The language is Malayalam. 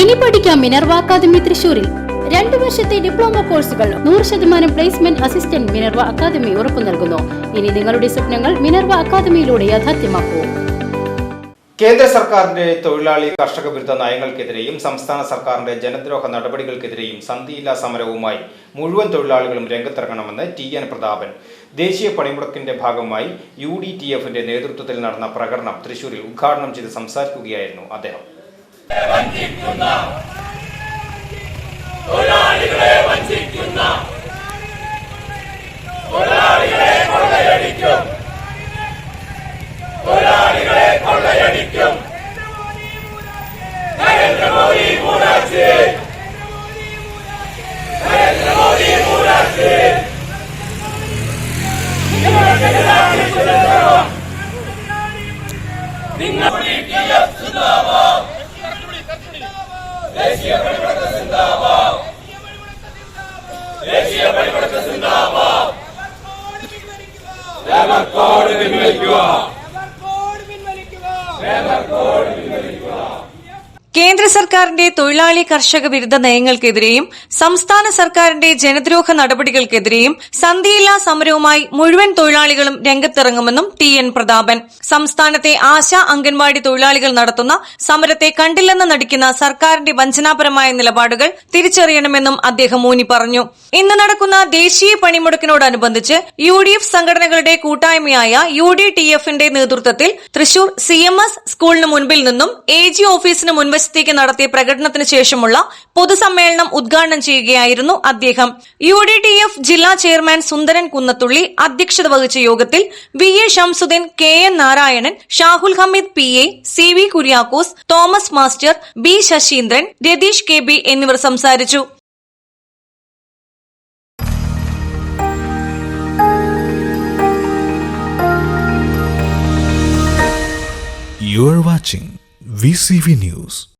ഇനി പഠിക്കാം മിനർവ അക്കാദമി തൃശൂരിൽ രണ്ടു വർഷത്തെ ഡിപ്ലോമ കോഴ്സുകൾ നൂറ് ശതമാനം പ്ലേസ്മെന്റ് അസിസ്റ്റന്റ് മിനർവ അക്കാദമി ഉറപ്പു നൽകുന്നു. ഇനി നിങ്ങളുടെ സ്വപ്നങ്ങൾ മിനർവ അക്കാദമിയിലൂടെ യാഥാർത്ഥ്യമാക്കൂ. കേന്ദ്ര സർക്കാരിന്റെ തൊഴിലാളി കർഷക വിരുദ്ധ നയങ്ങൾക്കെതിരെയും സംസ്ഥാന സർക്കാരിന്റെ ജനദ്രോഹ നടപടികൾക്കെതിരെയും സന്ധിയില്ലാ സമരവുമായി മുഴുവൻ തൊഴിലാളികളും രംഗത്തിറങ്ങണമെന്ന് ടി എൻ പ്രതാപൻ. ദേശീയ പണിമുടക്കിന്റെ ഭാഗമായി യു ഡി ടി എഫിന്റെ നേതൃത്വത്തിൽ നടന്ന പ്രകടനം തൃശൂരിൽ ഉദ്ഘാടനം ചെയ്ത് സംസാരിക്കുകയായിരുന്നു അദ്ദേഹം. വഞ്ചിക്കുന്ന തൊഴിലാളികളെ വഞ്ചിക്കുന്ന തൊഴിലാളികളെ കൊള്ളയടിക്കും. തൊഴിലാളികളെ കൊള്ളയടിക്കും. ലേബർ കോഡ് പിൻവലിക്കുക. ലേബർ കോഡ് പിൻവലിക്കുക. കേന്ദ്ര സർക്കാരിന്റെ തൊഴിലാളി കർഷക വിരുദ്ധ നയങ്ങൾക്കെതിരെയും സംസ്ഥാന സർക്കാരിന്റെ ജനദ്രോഹ നടപടികൾക്കെതിരെയും സന്ധിയില്ലാ സമരവുമായി മുഴുവൻ തൊഴിലാളികളും രംഗത്തിറങ്ങുമെന്നും ടി എൻ പ്രതാപൻ. സംസ്ഥാനത്തെ ആശാ അംഗൻവാടി തൊഴിലാളികൾ നടത്തുന്ന സമരത്തെ കണ്ടില്ലെന്ന് നടിക്കുന്ന സർക്കാരിന്റെ വഞ്ചനാപരമായ നിലപാടുകൾ തിരിച്ചറിയണമെന്നും അദ്ദേഹം ഊന്നി പറഞ്ഞു. ഇന്ന് നടക്കുന്ന ദേശീയ പണിമുടക്കിനോടനുബന്ധിച്ച് യു ഡി എഫ് സംഘടനകളുടെ കൂട്ടായ്മയായ യു ഡി ടി എഫിന്റെ നേതൃത്വത്തിൽ തൃശൂർ സി എം എസ് സ്കൂളിന് മുൻപിൽ നിന്നും എ ജി ഓഫീസിന് മുൻവശത്തേക്ക് നടത്തിയ പ്രകടനത്തിന് ശേഷമുള്ള പൊതുസമ്മേളനം ഉദ്ഘാടനം ചെയ്യുകയായിരുന്നു അദ്ദേഹം യു ഡി ടി എഫ് ജില്ലാ ചെയർമാൻ സുന്ദരൻ കുന്നത്തുള്ളി അധ്യക്ഷത വഹിച്ച യോഗത്തിൽ V A Shamsudheen K N Narayanan Shahul Hameed P A C V Kuriakose Thomas master B Sasheendran Ratheesh K B എന്നിവർ സംസാരിച്ചു You are watching VCV News.